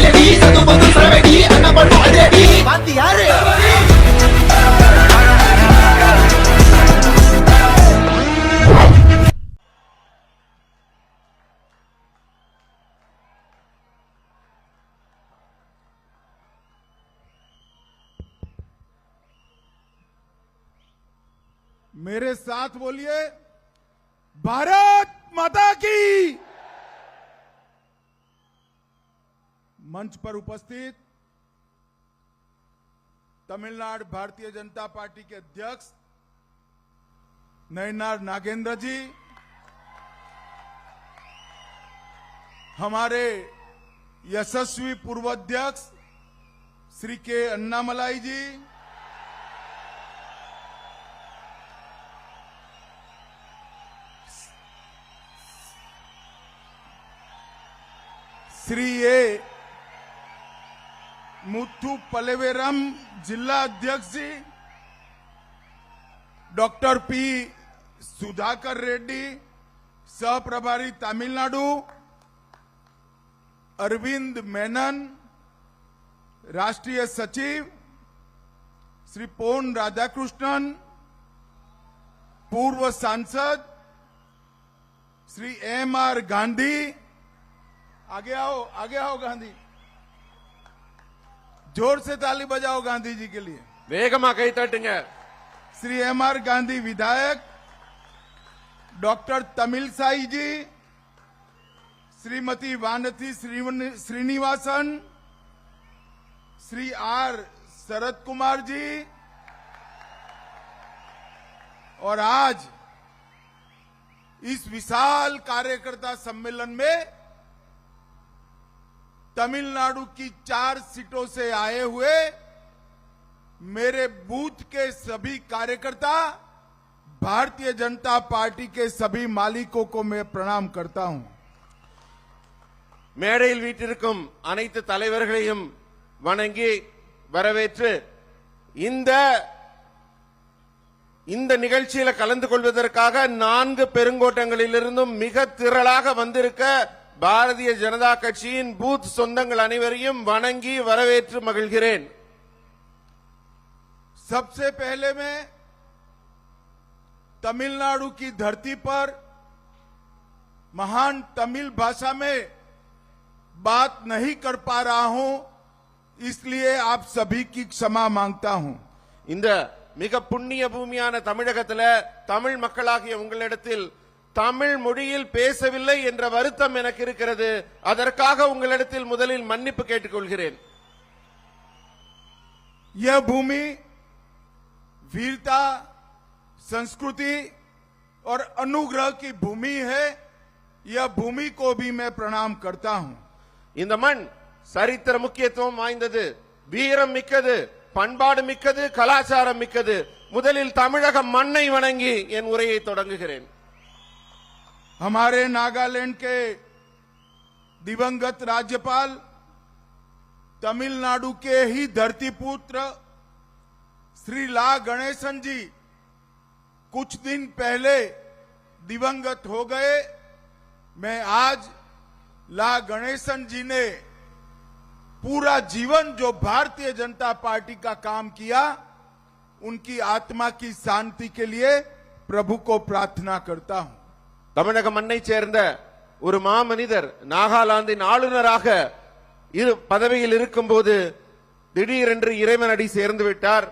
அதிரடி சத்து பத்து சரவெடி அண்ணன் பண்ணும் அதிரடி பாத்தி யாரு मेरे साथ बोलिए भारत माता की मंच पर उपस्थित तमिलनाडु भारतीय जनता पार्टी के अध्यक्ष नयनार नागेंद्र जी, हमारे यशस्वी पूर्व अध्यक्ष श्री के अन्नामलाई जी, श्री ए मुथु पलेवेरम जिला अध्यक्ष जी डॉक्टर पी सुधाकर रेड्डी सह प्रभारी तमिलनाडु अरविंद मेनन राष्ट्रीय सचिव श्री पोन राधाकृष्णन पूर्व सांसद श्री एम आर गांधी आगे आओ आगे आओ गांधी ज़ोर से ताली बजाओ गांधी जी के लिए। वेगमा कही तटिंग श्री एम आर गांधी विधायक डॉक्टर तमिल साई जी श्रीमती वानती श्रीनिवासन श्री आर शरद कुमार जी और आज इस विशाल कार्यकर्ता सम्मेलन में तमिलनाडु की चार सीटों से आए हुए मेरे बूथ के सभी कार्यकर्ता भारतीय जनता पार्टी के सभी मालिकों को मैं प्रणाम करता हूं மேடையில் வீட்டிருக்கும் அனைத்து தலைவர்களையும் வணங்கி வரவேற்று இந்த இந்த நிகழ்ச்சியில கலந்து கொள்வதற்காக நான்கு பெருங்கோட்டங்களிலிருந்தும் மிக திரளாக வந்திருக்க பாரதிய ஜனதா கட்சியின் பூத் சொந்தங்கள் அனைவரையும் வணங்கி வரவேற்று மகிழ்கிறேன் सबसे पहले मैं तमिलनाडु की धरती पर महान तमिल भाषा में बात नहीं कर पा रहा हूं इसलिए आप सभी की क्षमा मांगता हूं இந்த மிக புண்ணிய பூமியான தமிழகத்துல தமிழ் மக்களாகிய உங்களிடத்தில் தமிழ் மொழியில் பேசவில்லை என்ற வருத்தம் எனக்கு இருக்கிறது அதற்காக உங்களிடத்தில் முதலில் மன்னிப்பு கேட்டுக்கொள்கிறேன் यह भूमि वीरता संस्कृति और अनुग्रह की भूमि है यह भूमि को भी मैं प्रणाम करता हूं இந்த மண் சரித்திர முக்கியத்துவம் வாய்ந்தது வீரம் மிக்கது பண்பாடு மிக்கது கலாச்சாரம் மிக்கது முதலில் தமிழக மண்ணை வணங்கி என் உரையை தொடங்குகிறேன் हमारे नागालैंड के दिवंगत राज्यपाल तमिलनाडु के ही धरतीपुत्र श्री ला गणेशन जी कुछ दिन पहले दिवंगत हो गए। मैं आज ला गणेशन जी ने पूरा जीवन जो भारतीय जनता पार्टी का काम किया, उनकी आत्मा की शांति के लिए प्रभु को प्रार्थना करता हूँ। தமிழக மண்ணை சேர்ந்த ஒரு மாமனிதர் நாகாலாந்தின் ஆளுநராக இரு பதவியில் இருக்கும்போது திடீரென்று இறைவன் அடி சேர்ந்து விட்டார்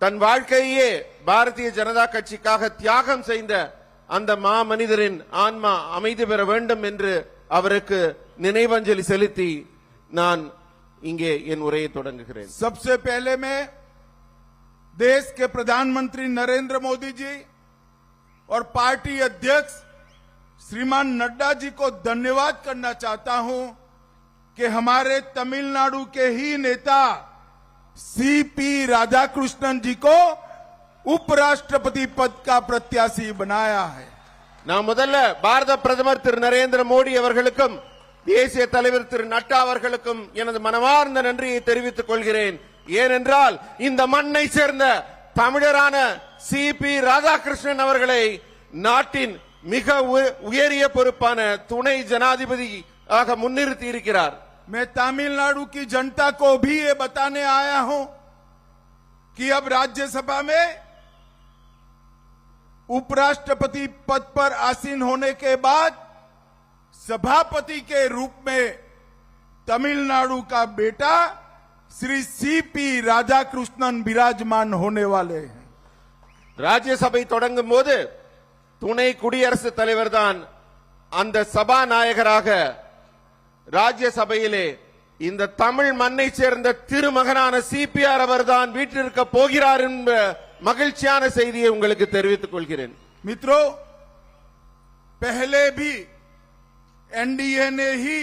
தன் வாழ்க்கையே பாரதிய ஜனதா கட்சிக்காக தியாகம் செய்த அந்த மாமனிதரின் ஆன்மா அமைதி பெற வேண்டும் என்று அவருக்கு நினைவஞ்சலி செலுத்தி நான் இங்கே என் உரையை தொடங்குகிறேன் सबसे पहले मैं देश के प्रधानमंत्री नरेंद्र मोदी जी और पार्टी अध्यक्ष श्रीमान नड्डा जी को धन्यवाद करना चाहता हूं कि हमारे तमिलनाडु के ही नेता सीपी राधाकृष्णन जी को उपराष्ट्रपति पद का प्रत्याशी बनाया है நான் முதல்ல பாரத பிரதமர் திரு நரேந்திர மோடி அவர்களுக்கும் தேசிய தலைவர் திரு நட்டா அவர்களுக்கும் எனது மனமார்ந்த நன்றியை தெரிவித்துக் கொள்கிறேன் ஏனென்றால் இந்த மண்ணை சேர்ந்த தமிழரான சி பி ராதாகிருஷ்ணன் அவர்களை நாட்டின் மிக உய- உயரிய பொறுப்பான துணை ஜனாதிபதி ஆக முன்னிறுத்தி இருக்கிறார் मैं तमिलनाडु की जनता को भी ये बताने आया हूं कि अब राज्यसभा में उपराष्ट्रपति पद पर आसीन होने के बाद सभापति के रूप में तमिलनाडु का बेटा श्री सीपी राधाकृष्णन विराजमान होने वाले हैं ராஜ்யசபை தொடங்கும் போது துணை குடியரசுத் தலைவர் தான் அந்த சபாநாயகராக ராஜ்யசபையிலே இந்த தமிழ் மண்ணை சேர்ந்த திருமகனான சிபிஆர் அவர்தான் வீட்டிருக்க போகிறார் என்ற மகிழ்ச்சியான செய்தியை உங்களுக்கு தெரிவித்துக் கொள்கிறேன் मित्रों पहले भी एनडीए ने ही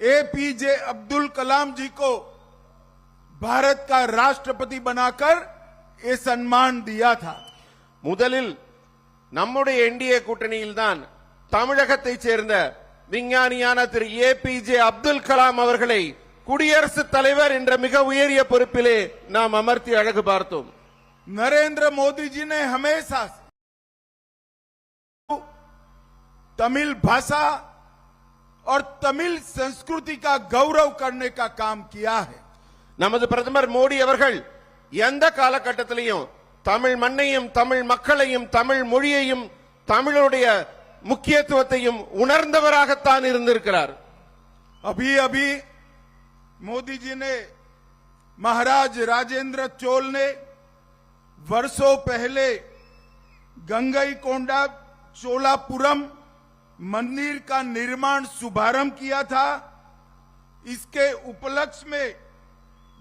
एपीजे अब्दुल कलाम जी को भारत का राष्ट्रपति बनाकर ये सम्मान दिया था முதலில் நம்முடைய என்டிஏ கூட்டணியில் தான் தமிழகத்தைச் சேர்ந்த விஞ்ஞானியான திரு ஏபிஜே அப்துல் கலாம் அவர்களை குடியரசுத் தலைவர் என்ற மிக உயரிய பொறுப்பிலே நாம் அமர்த்தி அழகு பார்த்தோம் नरेंद्र मोदी जी ने हमेशा तमिल भाषा और तमिल संस्कृति का गौरव करने का काम किया है நமது பிரதமர் மோடி அவர்கள் எந்த காலகட்டத்திலையும் தமிழ் மண்ணையும் தமிழ் மக்களையும் தமிழ் மொழியையும் தமிழுடைய முக்கியத்துவத்தையும் உணர்ந்தவராகத்தான் இருந்திருக்கிறார் अभी अभी मोदी जी ने महाराज राजेंद्र चोल ने वर्षों पहले गंगई कोंडा चोलापुरम मंदिर का निर्माण शुभारंभ किया था इसके उपलक्ष्य में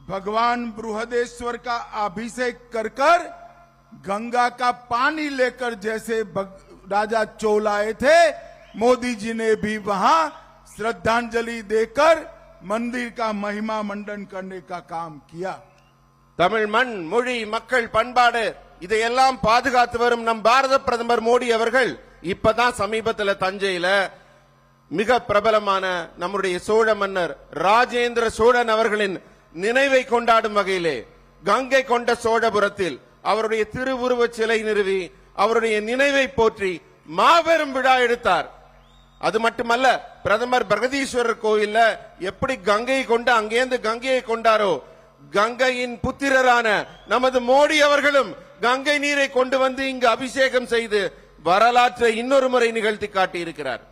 भगवान बृहदेश्वर का अभिषेक कर कर गंगा का पानी लेकर जैसे भग- राजा चोल आए थे मोदी जी ने भी वहां श्रद्धांजलि देकर मंदिर का महिमा मंडन करने का काम किया தமிழ் மண் மொழி மக்கள் பண்பாடு இதையெல்லாம் பாதுகாத்து வரும் நம் பாரத பிரதமர் மோடி அவர்கள் இப்பதான் சமீபத்துல தஞ்சையில மிக பிரபலமான நம்முடைய சோழ மன்னர் ராஜேந்திர சோழன் அவர்களின் நினைவை கொண்டாடும் வகையிலே கங்கை கொண்ட சோழபுரத்தில் அவருடைய திருவுருவச் சிலை நிறுவி அவருடைய நினைவை போற்றி மாபெரும் விழா எடுத்தார். அது மட்டுமல்ல பிரதமர் பிரகதீஸ்வரர் கோயில்ல எப்படி கங்கையை கொண்டு அங்கேருந்து கங்கையை கொண்டாரோ கங்கையின் புத்திரரான நமது மோடி அவர்களும் கங்கை நீரை கொண்டு வந்து இங்கு அபிஷேகம் செய்து வரலாற்றை இன்னொரு முறை நிகழ்த்தி காட்டியிருக்கிறார்.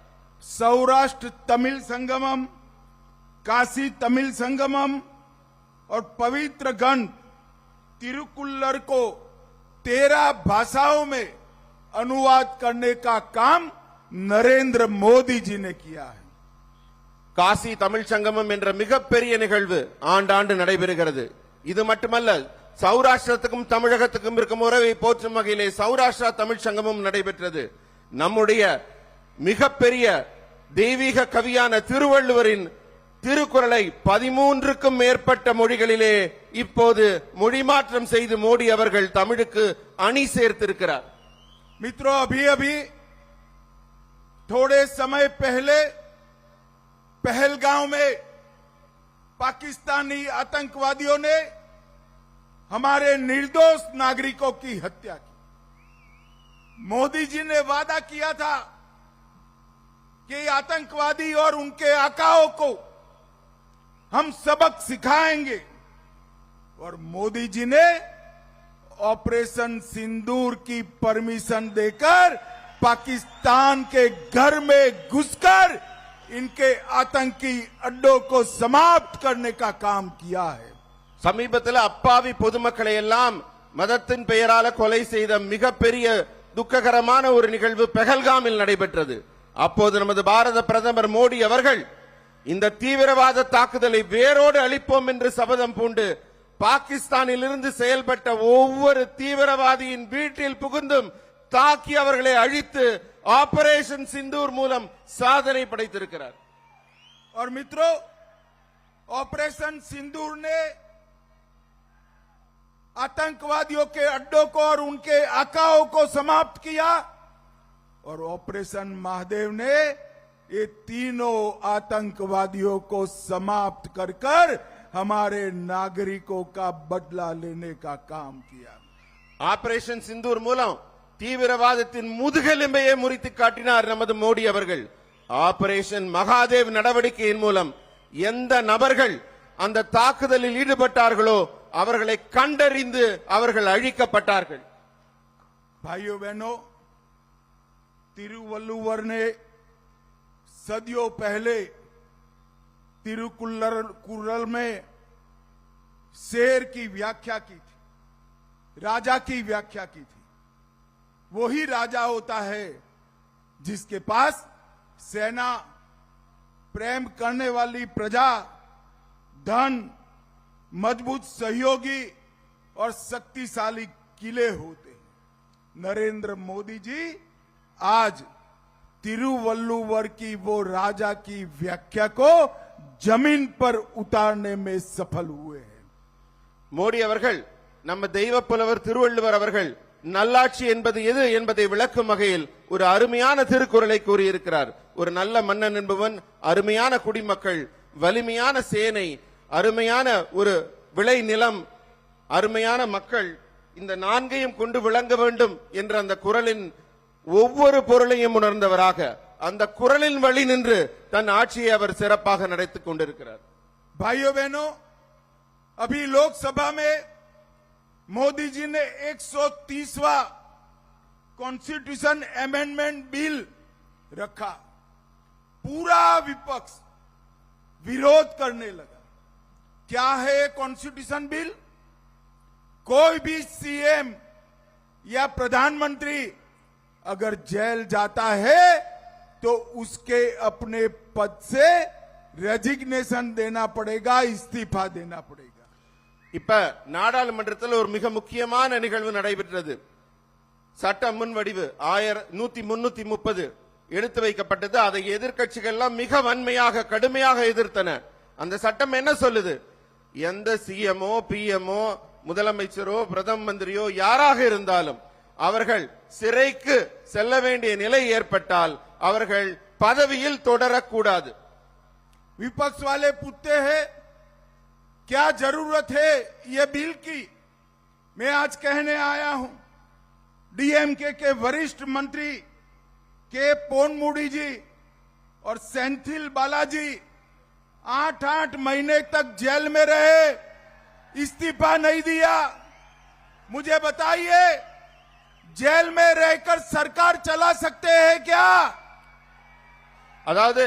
சௌராஷ்டிர தமிழ் சங்கமம் காசி தமிழ் சங்கமம் और पवित्र गंध तिरुकुल्लर को तेरह भाषाओं में अनुवाद करने का काम नरेंद्र मोदी जी ने किया है காசி தமிழ் சங்கமம் என்ற மிகப்பெரிய நிகழ்வு ஆண்டாண்டு நடைபெறுகிறது இது மட்டுமல்ல சௌராஷ்டிரத்துக்கும் தமிழகத்துக்கும் இருக்கும் உறவை போற்றும் வகையிலே சௌராஷ்டிரா தமிழ் சங்கமம் நடைபெற்றது நம்முடைய மிகப்பெரிய தெய்வீக கவியான திருவள்ளுவரின் திருக்குறளை பதிமூன்றுக்கும் மேற்பட்ட மொழிகளிலே இப்போது மொழி மாற்றம் செய்து மோடி அவர்கள் தமிழுக்கு அணி சேர்த்திருக்கிறார் मित्रों अभी अभी थोड़े समय पहले पहलगांव में पाकिस्तानी आतंकवादियों ने हमारे निर्दोष नागरिकों की हत्या की मोदी जी ने वादा किया था कि आतंकवादी और उनके आकाओं को हम सबक सिखाएंगे और मोदी जी ने ऑपरेशन सिंदूर की परमिशन देकर पाकिस्तान के घर में घुसकर इनके आतंकी अड्डों को समाप्त करने का काम किया है சமீபத்தில் அப்பாவி பொதுமக்களை எல்லாம் மதத்தின் பெயரால கொலை செய்த மிகப்பெரிய துக்ககரமான ஒரு நிகழ்வு பெஹல்காமில் நடைபெற்றது அப்போது நமது பாரத பிரதமர் மோடி அவர்கள் இந்த தீவிரவாத தாக்குதலை வேரோடு அழிப்போம் என்று சபதம் பூண்டு பாகிஸ்தானில் இருந்து செயல்பட்ட ஒவ்வொரு தீவிரவாதியின் வீட்டில் புகுந்தும் தாக்கி அவர்களை அழித்து ஆபரேஷன் சிந்தூர் மூலம் சாதனை படைத்திருக்கிறார் और मित्रों ऑपरेशन सिंदूर ने आतंकवादियों के अड्डों को और उनके आकाओं को समाप्त किया और ऑपरेशन महादेव ने ये तीनों आतंकवादियों को समाप्त कर कर हमारे नागरिकों का बदला लेने का काम किया ஆபரேஷன் சிந்தூர் மூலம் தீவிரவாதத்தின் முதுகெலும்பையே முறித்து காட்டினார் நமது மோடி அவர்கள் ஆபரேஷன் மகாதேவ் நடவடிக்கையின் மூலம் எந்த நபர்கள் அந்த தாக்குதலில் ஈடுபட்டார்களோ அவர்களை கண்டறிந்து அவர்கள் அழிக்கப்பட்டார்கள் भाइयों बहनों तिरुवल्लुवर ने सदियों पहले तिरुकुल्लर में शेर की व्याख्या की थी, राजा की व्याख्या की थी। वही राजा होता है जिसके पास सेना, प्रेम करने वाली प्रजा, धन, मज़बूत सहयोगी और शक्तिशाली किले होते हैं। नरेंद्र मोदी जी आज तिरुवल्लुवर की वो राजा की व्याख्या को जमीन पर उतारने में सफल हुए हैं மோடி அவர்கள் நம்ம தெய்வ புலவர் திருவள்ளுவர் அவர்கள் நல்லாட்சி என்பது எது என்பதை விளக்கும் வகையில் ஒரு அருமையான திருக்குறளை கூறியிருக்கிறார் ஒரு நல்ல மன்னன் என்பவன் அருமையான குடிமக்கள் வலிமையான சேனை அருமையான ஒரு விளை நிலம் அருமையான மக்கள் இந்த நான்கையும் கொண்டு விளங்க வேண்டும் என்ற அந்த குறளின் ஒவ்வொரு பொருளையும் உணர்ந்தவராக அந்த குறளின் வழி நின்று தன் ஆட்சியை அவர் சிறப்பாக நடத்திக் கொண்டிருக்கிறார் भाइयों बहनों अभी लोकसभा में मोदी जी ने 130वां कॉन्स्टिट्यूशन अमेंडमेंट बिल रखा पूरा विपक्ष विरोध करने लगा क्या है कॉन्स्टिट्यूशन बिल कोई भी सीएम या प्रधानमंत्री अगर जेल जाता है तो उसके अपने पद से रेजिग्नेशन देना पड़ेगा इस्तीफा देना पड़ेगा இப்ப நாடாளுமன்றத்தில் ஒரு மிக முக்கியமான நிகழ்வு நடைபெற்றது சட்ட முன்வடிவு ஆயிர நூத்தி முன்னூத்தி முப்பது எடுத்து வைக்கப்பட்டது அதை எதிர்க்கட்சிகள் எல்லாம் மிக வன்மையாக கடுமையாக எதிர்த்தன அந்த சட்டம் என்ன சொல்லுது எந்த சிஎம்ஓ பிஎம்ஓ முதலமைச்சரோ பிரதம மந்திரியோ யாராக இருந்தாலும் அவர்கள் சிறைக்கு செல்ல வேண்டிய நிலை ஏற்பட்டால் அவர்கள் பதவியில் தொடரக்கூடாது विपक्ष वाले पूछते हैं क्या जरूरत है ये बिल की मैं आज कहने आया हूं डीएमके के वरिष्ठ मंत्री के पोनमुडी जी और सेंथिल बालाजी आठ आठ महीने तक जेल में रहे इस्तीफा नहीं दिया मुझे बताइए जेल में रहकर सरकार चला सकते हैं क्या அதாவது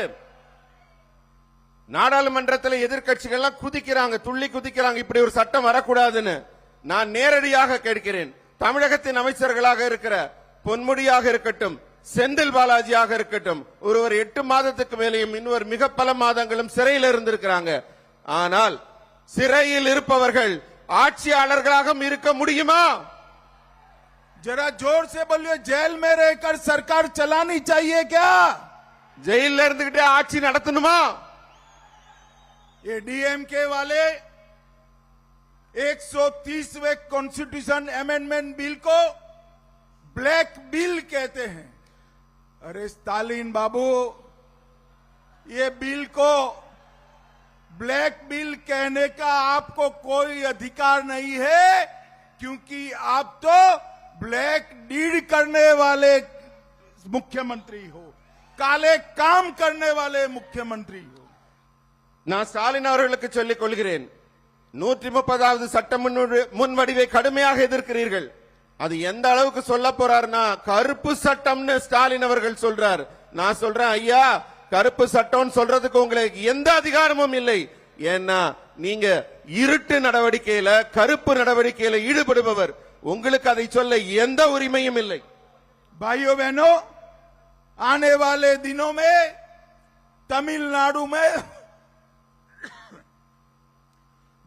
நாடாளுமன்றத்தில் எதிர்க்கட்சிகள் எல்லாம் குதிக்கிறாங்க துள்ளி குதிக்கிறாங்க இப்படி ஒரு சட்டம் வரக்கூடாதுன்னு நான் நேரடியாக கேட்கிறேன் தமிழகத்தின் அமைச்சர்களாக இருக்கிற பொன்முடியாக இருக்கட்டும் செந்தில் பாலாஜியாக இருக்கட்டும் ஒருவர் எட்டு மாதத்துக்கு மேலேயும் இன்னொரு மிக பல மாதங்களும் சிறையில் இருந்திருக்கிறாங்க ஆனால் சிறையில் இருப்பவர்கள் ஆட்சியாளர்களாக இருக்க முடியுமா जरा जोर से बोलिए जेल में रहकर सरकार चलानी चाहिए क्या ஜெயில இருந்துகிட்டே ஆட்சி நடத்தணுமா ये डीएमके वाले 130वें कॉन्स्टिट्यूशन अमेंडमेंट बिल को ब्लैक बिल कहते हैं अरे स्टालिन बाबू ये बिल को ब्लैक बिल कहने का आपको कोई अधिकार नहीं है क्योंकि आप तो ब्लैक डीड करने वाले मुख्यमंत्री हो काले काम करने वाले मुख्यमंत्री हो நான் ஸ்டாலின் அவர்களுக்கு சொல்லிக் கொள்கிறேன் நூற்றி முப்பதாவது சட்ட முன்வடி- முன்வடிவை கடுமையாக எதிர்க்கிறீர்கள் அது எந்த அளவுக்கு சொல்ல போறாருன்னா கருப்பு சட்டம்னு ஸ்டாலின் அவர்கள் சொல்றார் நான் சொல்றேன் ஐயா கருப்பு சட்டம்னு சொல்றதுக்கு உங்களுக்கு எந்த அதிகாரமும் இல்லை ஏன்னா நீங்க இருட்டு நடவடிக்கையில கருப்பு நடவடிக்கையில ஈடுபடுபவர் உங்களுக்கு அதை சொல்ல எந்த உரிமையும் இல்லை भाइयों बहनों आने वाले दिनों में तमिलनाडु में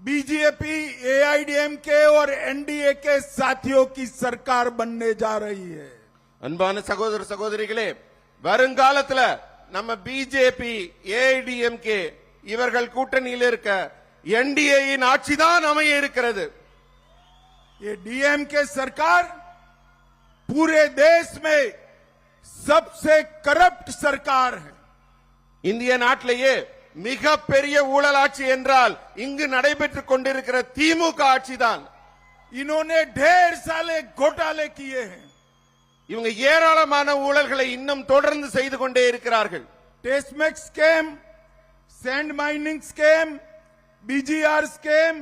बीजेपी एआईडीएमके और एनडीए के साथियों की सरकार बनने जा रही है அன்பான சகோதர சகோதரிகளே வருங்காலத்துல நம்ம பிஜேபி ஏஐடிஎம்கே இவர்கள் கூட்டணியில் இருக்க என்டிஏயின் ஆட்சிதான் அமைய இருக்கிறது ये डीएमके सरकार पूरे देश में सबसे करप्ट सरकार है இந்திய நாட்டிலேயே மிக பெரிய ஊழல் ஆட்சி என்றால் இங்கு நடைபெற்றுக் கொண்டிருக்கிற திமுக ஆட்சிதான் इन्होंने ढेर सारे घोटाले किए हैं இவங்க ஏராளமான ஊழல்களை இன்னும் தொடர்ந்து செய்து கொண்டே இருக்கிறார்கள் टेस्टमेक्स scam sand mining scheme BGR scheme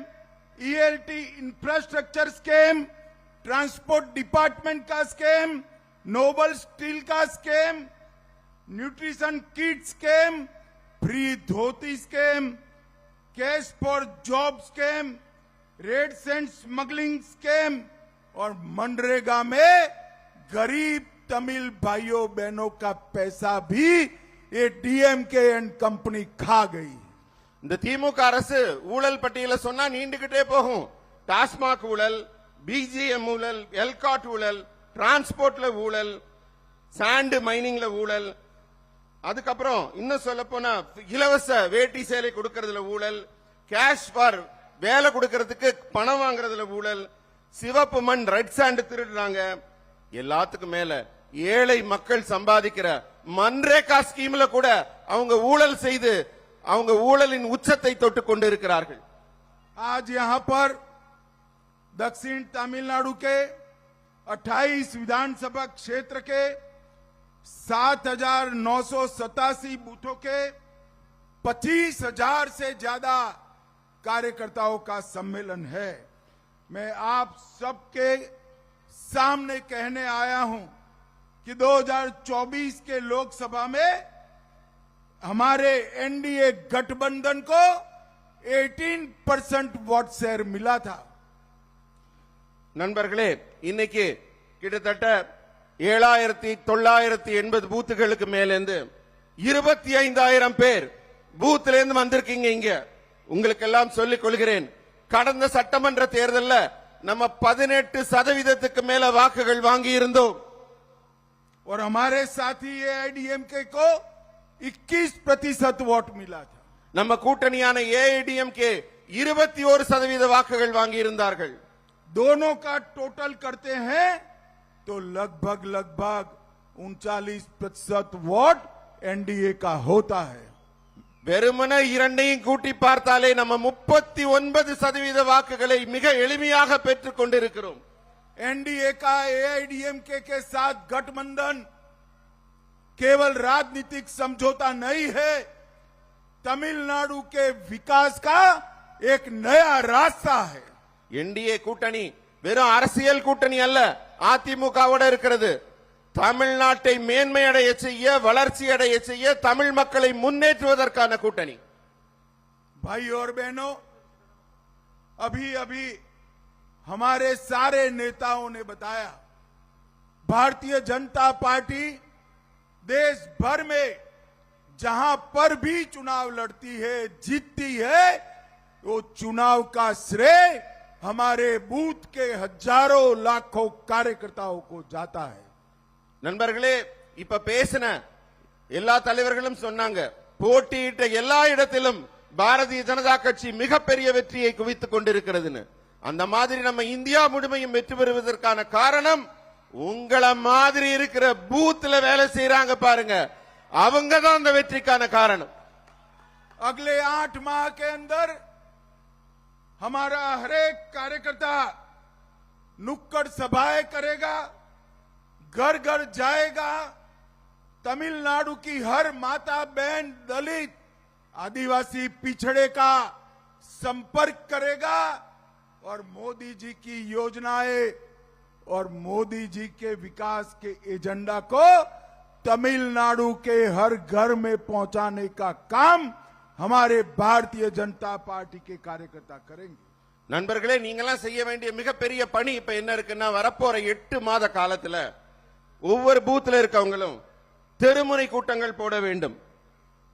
ELT infrastructure scheme transport department का स्कीम नोबल स्टील का scheme nutrition kit scheme free dhoti scheme cash for job scheme red sand smuggling scheme और मनरेगा में गरीब तमिल भाइयों बहनों का पैसा भी ये डीएमके एंड कंपनी खा गई। இந்த திமுக அரசு ஊழல் பட்டியல சொன்னா நீண்டுகிட்டே போகும். டாஸ்மாக் ஊழல் பிஜிஎம் ஊழல் எல்காட் ஊழல் டிரான்ஸ்போர்ட்ல ஊழல் சாண்டு மைனிங்ல ஊழல். அதுக்கப்புறம் இன்னும் சொல்ல போனா இலவச வேட்டி சேலை கொடுக்கறதுல ஊழல் கேஷ் ஃபார் வேலை கொடுக்கறதுக்கு பணம் வாங்குறதுல ஊழல் சிவப்பு மண் ரெட் சாண்டு திருடுறாங்க. எல்லாத்துக்கும் மேல ஏழை மக்கள் சம்பாதிக்கிற மன்ரேகா ஸ்கீம்ல கூட அவங்க ஊழல் செய்து அவங்க ஊழலின் உச்சத்தை தொட்டு கொண்டிருக்கிறார்கள் आज यहां पर दक्षिण तमिलनाडु के 28 विधानसभा क्षेत्र के 7,987 बूथों के 25,000 से ज्यादा कार्यकर्ताओं का सम्मेलन है मैं आप सबके सामने कहने आया हूं कि 2024 के लोकसभा में हमारे एनडीए गठबंधन को 18 परसेंट वोट शेयर मिला था நண்பர்களே இன்னைக்கு கிட்டத்தட்ட ஏழாயிரத்தி தொள்ளாயிரத்தி எண்பது பூத்துகளுக்கு மேலேந்து இருபத்தி ஐந்தாயிரம் பேர் பூத்துல இருந்து வந்திருக்கீங்க இங்க உங்களுக்கு எல்லாம் சொல்லிக் கொள்கிறேன் கடந்த சட்டமன்ற தேர்தல்ல நம்ம பதினெட்டு சதவீதத்துக்கு மேல வாக்குகள் வாங்கி இருந்தோம் और हमारे साथी एआईडीएमके को 21 प्रतिशत वोट मिला था நம்ம கூட்டணியான ஏஐடிஎம்கே இருபத்தி ஒரு சதவீத வாக்குகள் வாங்கி இருந்தார்கள் दोनों का टोटल करते हैं तो लगभग लगभग उनचालीस प्रतिशत वोट एनडीए का होता है வெறுமன இரண்டையும் கூட்டி பார்த்தாலே நம்ம முப்பத்தி ஒன்பது சதவீத வாக்குகளை மிக எளிமையாக பெற்றுக் கொண்டிருக்கிறோம் एनडीए का एआईडीएमके के साथ गठबंधन केवल राजनीतिक समझौता नहीं है तमिलनाडु के विकास का एक नया रास्ता है என்டிஏ கூட்டணி வெறும் அரசியல் கூட்டணி அல்ல அதிமுகவோட இருக்கிறது தமிழ்நாட்டை மேன்மை அடைய செய்ய வளர்ச்சி அடைய செய்ய தமிழ் மக்களை முன்னேற்றுவதற்கான கூட்டணி भाई और बहनों अभी अभी हमारे सारे नेताओं ने बताया भारतीय जनता पार्टी देश भर में जहां पर भी चुनाव लड़ती है जीतती है वो चुनाव का श्रेय हमारे बूथ के हजारों लाखों कार्यकर्ताओं को जाता है நண்பர்களே இப்ப பேசின எல்லா தலைவர்களும் சொன்னாங்க போட்டியிட்ட எல்லா இடத்திலும் பாரதிய ஜனதா கட்சி மிகப்பெரிய வெற்றியை குவித்துக் கொண்டிருக்கிறதுன்னு அந்த மாதிரி நம்ம இந்தியா முழுமையும் வெற்றி பெறுவதற்கான காரணம் உங்களை மாதிரி இருக்கிற பூத்ல வேலை செய்யறாங்க பாருங்க அவங்க தான் அந்த வெற்றிக்கான காரணம் अगले आठ माह के अंदर हमारा हरेक कार्यकर्ता नुक्कड़ सभाएं करेगा घर घर जाएगा तमिलनाडु की हर माता बहन दलित आदिवासी पिछड़े का संपर्क करेगा और मोदी जी की योजनाएं और मोदी जी के विकास के एजेंडा को तमिलनाडु के हर घर में पहुंचाने का काम हमारे भारतीय जनता पार्टी के कार्यकर्ता करेंगे நண்பர்களே நீங்கெல்லாம் செய்ய வேண்டிய மிகப்பெரிய பணி இப்ப என்ன இருக்குன்னா வரப்போற எட்டு மாத காலத்துல ஒவ்வொரு பூத்ல இருக்கவங்களும் தெருமுனை கூட்டங்கள் போட வேண்டும்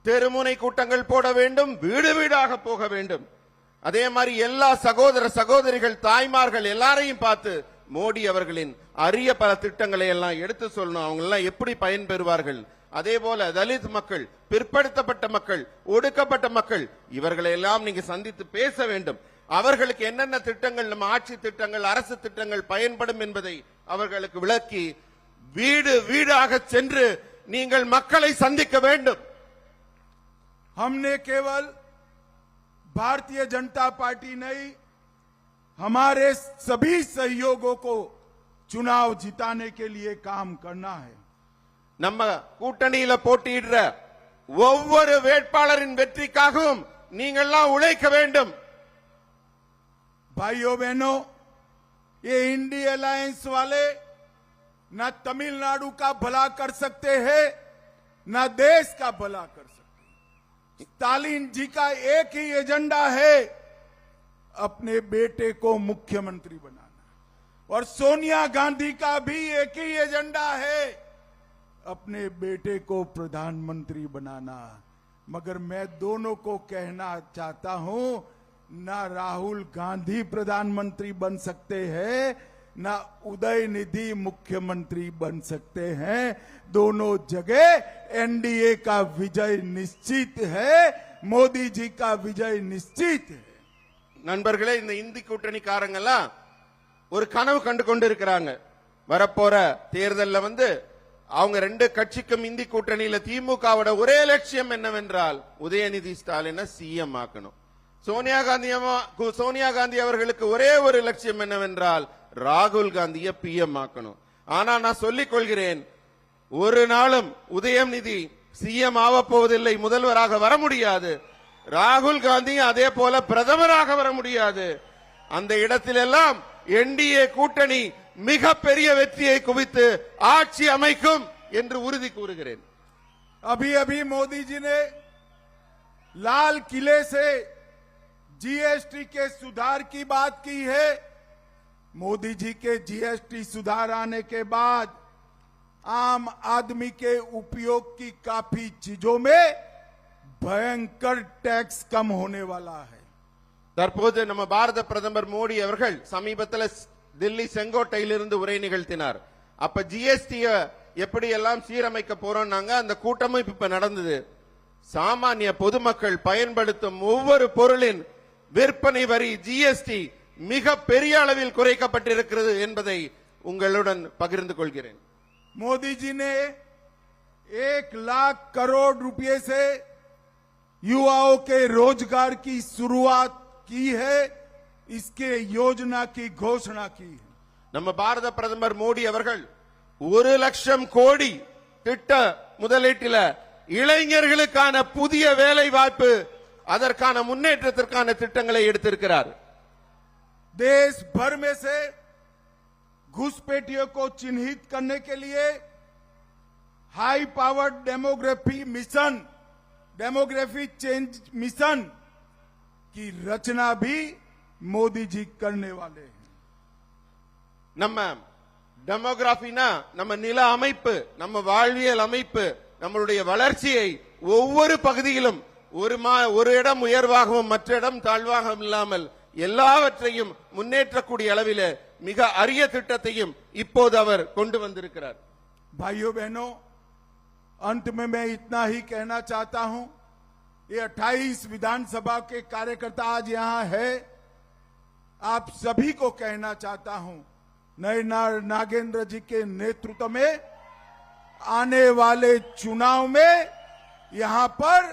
தெருமுனை கூட்டங்கள் போட வேண்டும் வீடு வீடாக போக வேண்டும் அதே மாதிரி எல்லா சகோதர சகோதரிகள் தாய்மார்கள் எல்லாரையும் பார்த்து மோடி அவர்களின் அரிய பல திட்டங்களை எல்லாம் எடுத்து சொல்லணும் அவங்க எல்லாம் எப்படி பயன்பெறுவார்கள் அதே போல தலித் மக்கள் பிற்படுத்தப்பட்ட மக்கள் ஒடுக்கப்பட்ட மக்கள் இவர்களை எல்லாம் நீங்க சந்தித்து பேச வேண்டும் அவர்களுக்கு என்னென்ன திட்டங்கள் நம்ம ஆட்சி திட்டங்கள் அரசு திட்டங்கள் பயன்படும் என்பதை அவர்களுக்கு விளக்கி வீடு வீடாக சென்று நீங்கள் மக்களை சந்திக்க வேண்டும் हमने केवल भारतीय जनता पार्टी नहीं हमारे सभी सहयोगों को चुनाव जिताने के लिए काम करना है நம்ம கூட்டணியில போட்டியிடுற ஒவ்வொரு வேட்பாளரின் வெற்றிக்காகவும் நீங்கள்லாம் உழைக்க வேண்டும் भाइयों बहनों ये इंडी अलायंस वाले न तमिलनाडु का भला कर सकते हैं न देश का भला कर सकते हैं। स्टालिन जी का एक ही एजेंडा है अपने बेटे को मुख्यमंत्री बनाना। और सोनिया गांधी का भी एक ही एजेंडा है, अपने बेटे को प्रधानमंत्री बनाना। मगर मैं दोनों को कहना चाहता हूँ, ना राहुल गांधी प्रधानमंत्री बन सकते हैं, ना उदय निधि मुख्यमंत्री बन सकते हैं। दोनों जगह एनडीए का विजय निश्चित है, मोदी जी का विजय निश्चित है। நண்பர்களே இந்த இந்தி கூட்டணிக்காரங்கெல்லாம் ஒரு கனவு கண்டு கொண்டு இருக்கிறாங்க வரப்போற தேர்தலில் வந்து அவங்க ரெண்டு கட்சிக்கும் இந்தி கூட்டணியில திமுகவோட ஒரே லட்சியம் என்னவென்றால் உதயநிதி ஸ்டாலினை சிஎம் ஆக்கணும். சோனியா காந்தி சோனியா காந்தி அவர்களுக்கு ஒரே ஒரு லட்சியம் என்னவென்றால் ராகுல் காந்தியை பிஎம் ஆக்கணும். ஆனா நான் சொல்லிக் கொள்கிறேன் ஒரு நாளும் உதயநிதி சிஎம் ஆக போவதில்லை முதல்வராக வர முடியாது. ராகுல் காந்தி அதே போல பிரதமராக வர முடியாது அந்த இடத்திலெல்லாம் என்டிஏ கூட்டணி மிக பெரிய வெற்றியை குவித்து ஆட்சி அமைக்கும் என்று உறுதி கூறுகிறேன் अभी अभी मोदी जी ने लाल किले से जीएसटी के सुधार की बात की है मोदी जी के जीएसटी सुधार आने के बाद आम आदमी के उपयोग की काफी चीजों में भयंकर टैक्स कम होने वाला है தற்போது நம்ம பாரத பிரதமர் மோடி அவர்கள் சமீபத்தில் தில்லி செங்கோட்டையிலிருந்து உரை நிகழ்த்தினார் அப்ப ஜிஎஸ்டி எப்படி எல்லாம் சீரமைக்க போறோம்னாங்க அந்த கூட்டமும் இப்ப நடந்தது சாமானிய பொதுமக்கள் பயன்படுத்தும் ஒவ்வொரு பொருளின் விற்பனை வரி ஜிஎஸ்டி மிக பெரிய அளவில் குறைக்கப்பட்டிருக்கிறது என்பதை உங்களுடன் பகிர்ந்து கொள்கிறேன் मोदी जी ने एक लाख करोड़ रुपए से युवाओं के रोजगार की शुरुआत की है इसके योजना की घोषणा की है நம்ம பாரத பிரதமர் மோடி அவர்கள் ஒரு லட்சம் கோடி திட்ட முதலீட்டில இளைஞர்களுக்கான புதிய வேலை வாய்ப்பு அதற்கான முன்னேற்றத்திற்கான திட்டங்களை எடுத்திருக்கிறார் देश भर में से घुसपैठियों को चिन्हित करने के लिए high power demography mission demography change mission की रचना भी मोदी जी करने वाले हैं நம்ம டெமோகிராபினா நம்ம நில அமைப்பு நம்ம வாழ்வியல் அமைப்பு நம்மளுடைய வளர்ச்சியை ஒவ்வொரு பகுதியிலும் ஒரு மா ஒரு இடம் உயர்வாகவும் மற்ற இடம் தாழ்வாகவும் இல்லாமல் எல்லாவற்றையும் முன்னேற்றக்கூடிய அளவில மிக அரிய திட்டத்தையும் இப்போது அவர் கொண்டு வந்திருக்கிறார் भाइयों बहनों अंत में मैं इतना ही कहना चाहता हूँ, ये 28 विधानसभा के कार्यकर्ता आज यहाँ है। आप सभी को कहना चाहता हूँ, नए नागेंद्र जी के नेतृत्व में, आने वाले चुनाव में, यहाँ पर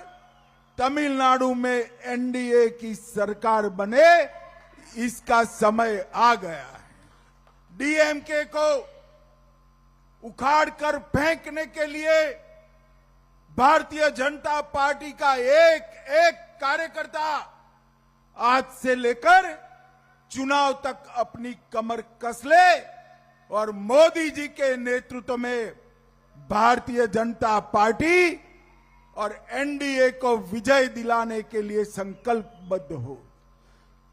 तमिलनाडु में एनडीए की सरकार बने, इसका समय आ गया है। डीएमके को उखाड़ कर फेंकने के लिए भारतीय जनता पार्टी का एक एक कार्यकर्ता आज से लेकर चुनाव तक अपनी कमर कस ले और मोदी जी के नेतृत्व में भारतीय जनता पार्टी और एनडीए को विजय दिलाने के लिए संकल्पबद्ध हो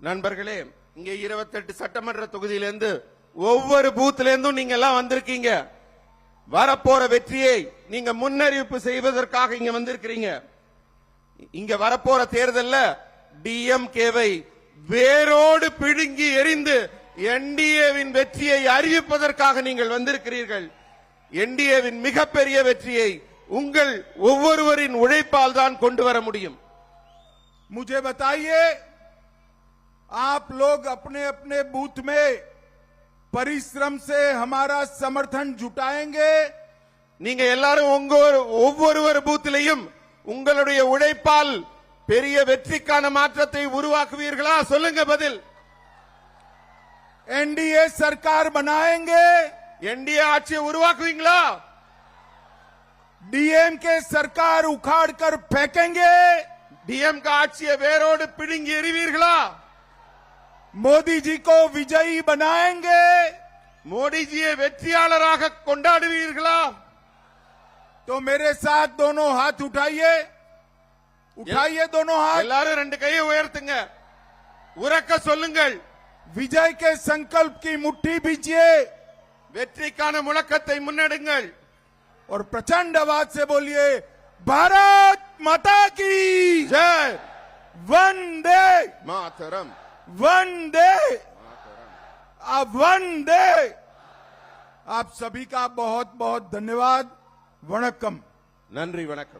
நண்பர்களே இங்க 28 சட்டமன்ற தொகுதியிலிருந்து ஒவ்வொரு பூத்ல இருந்தும் நீங்க எல்லாம் வந்திருக்கீங்க வரப்போற வெற்றியை நீங்க முன்னறிவிப்பு செய்வதற்காக இங்க வந்திருக்கிறீங்க இங்க வரப்போற தேர்தல்ல டிஎம்கேவை வேரோடு பிடுங்கி எறிந்து என்டிஏவின் வெற்றியை அறிவிப்பதற்காக நீங்கள் வந்திருக்கிறீர்கள் என்டிஏவின் மிகப்பெரிய வெற்றியை உங்கள் ஒவ்வொருவரின் உழைப்பால் தான் கொண்டு வர முடியும் मुझे बताइए आप लोग अपने अपने बूथ में परिश्रम से हमारा समर्थन जुटाएंगे நீங்க எல்லாரும் உங்க ஒரு- ஒவ்வொருவர் பூத்திலையும் உங்களுடைய உழைப்பால் பெரிய வெற்றிக்கான மாற்றத்தை உருவாக்குவீர்களா சொல்லுங்க பதில் एनडीए सरकार बनाएंगे என்டிஏ ஆட்சியை உருவாக்குவீங்களா डीएम के सरकार उखाड़ कर फेंकेंगे டிஎம்க ஆட்சியை வேரோடு பிடுங்கி எறிவீர்களா मोदी जी को विजयी बनाएंगे மோடிஜியை வெற்றியாளராக கொண்டாடுவீர்களா तो मेरे साथ दोनों हाथ उठाइए उठाइए दोनों हाथ எல்லாரும் ரெண்டு கையை உயர்த்துங்க உறக்க சொல்லுங்கள் विजय के संकल्प की मुट्ठी बीजिए வெற்றிக்கான முழக்கத்தை முன்னெடுங்கள் और प्रचंड आवाज से बोलिए भारत माता की ஜெய் वंदे மாதரம் वन डे। आप वंदे आप सभी का बहुत बहुत धन्यवाद। वनकम नन्हीं वणकम